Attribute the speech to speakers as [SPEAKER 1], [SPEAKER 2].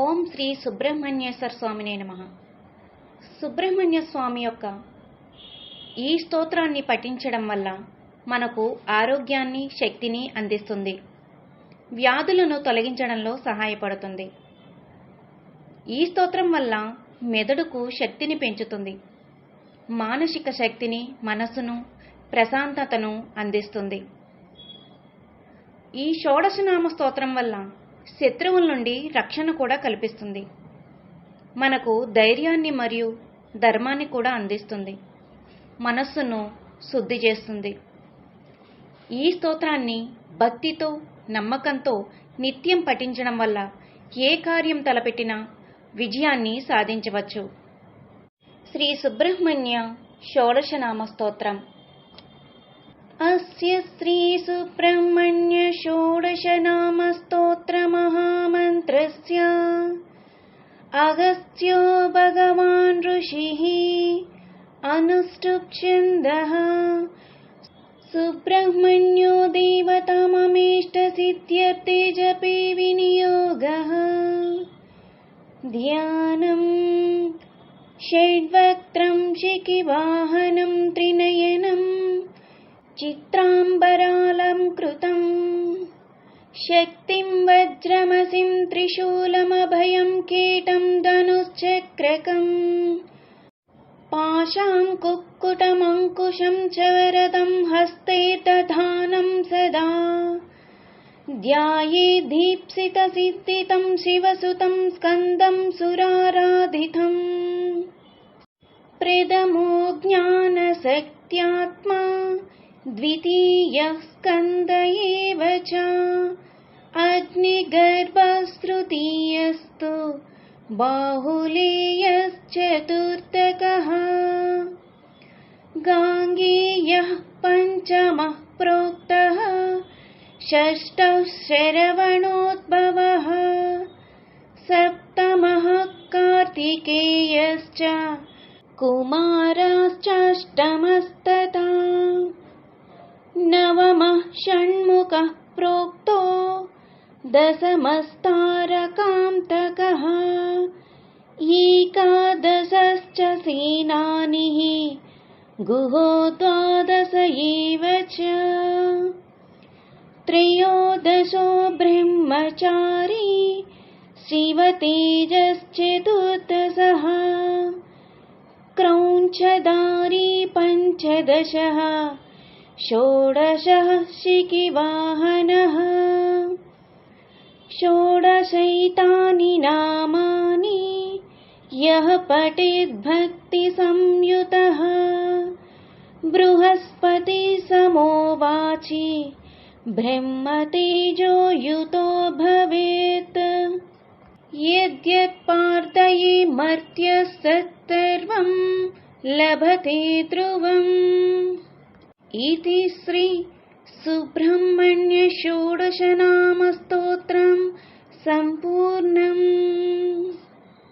[SPEAKER 1] ఓం శ్రీ సుబ్రహ్మణ్యేశ్వర స్వామినే నమ. సుబ్రహ్మణ్య స్వామి యొక్క ఈ స్తోత్రాన్ని పఠించడం వల్ల మనకు ఆరోగ్యాన్ని శక్తిని అందిస్తుంది. వ్యాధులను తొలగించడంలో సహాయపడుతుంది. ఈ స్తోత్రం వల్ల మెదడుకు శక్తిని పెంచుతుంది. మానసిక శక్తిని మనసును ప్రశాంతతను అందిస్తుంది. ఈ షోడశనామ స్తోత్రం వల్ల శత్రువుల నుండి రక్షణ కూడా కల్పిస్తుంది. మనకు ధైర్యాన్ని మరియు ధర్మాన్ని కూడా అందిస్తుంది. మనస్సును శుద్ధి చేస్తుంది. ఈ స్తోత్రాన్ని భక్తితో నమ్మకంతో నిత్యం పఠించడం వల్ల ఏ కార్యం తలపెట్టినా విజయాన్ని సాధించవచ్చు. శ్రీ సుబ్రహ్మణ్య షోడశనామ స్తోత్రం. अस्य श्रीसुब्रह्मण्यषोडशनामस्तोत्रमहामन्त्रस्य अगस्त्यो भगवान् ऋषिः अनुष्टुप्छन्दः सुब्रह्मण्यो देवताममेष्टसिद्ध्य जपे विनियोगः ध्यानम् षड्वक्त्रं शिखिवाहनं त्रिनयनम् चित्राम्बरालं कृतम् शक्तिं वज्रमसिं त्रिशूलमभयं कीटं धनुश्चक्रकम्। पाशां कुक्कुटमङ्कुशं च वरदं हस्ते दधानं सदा। ध्याये दीप्सितसिद्धितं शिवसुतं स्कन्दं सुराराधितम्। प्रथमो ज्ञानशक्त्यात्मा द्वितीयः स्कन्द एव च। अग्निगर्भस्तृतीयस्तु बाहुलेयश्चतुर्थकः। गाङ्गेयः पञ्चमः प्रोक्तः षष्ठः शरवणोद्भवः। सप्तमः कार्तिकेयश्च कुमाराश्चाष्टमस्तथा नवमः षण्मुखः प्रोक्तो दशमस्तारकान्तकः। एकादशश्च सेनानिः गुहो द्वादश एव च। त्रयोदशो ब्रह्मचारी शिवतेजश्चतुर्दशः। क्रौञ्चधारी पञ्चदशः षोडशः शिखिवाहनः षोडशैतानि नामानि यः पठेद्भक्तिसंयुतः बृहस्पति समोवाचि ब्रह्मतेजो युतो भवेत्। यद्यत्पार्थये मर्त्यः सत्सर्वं लभते ध्रुवम् इति श्री श्रीसुब्रह्मण्यषोडशनामस्तोत्रं सम्पूर्णम्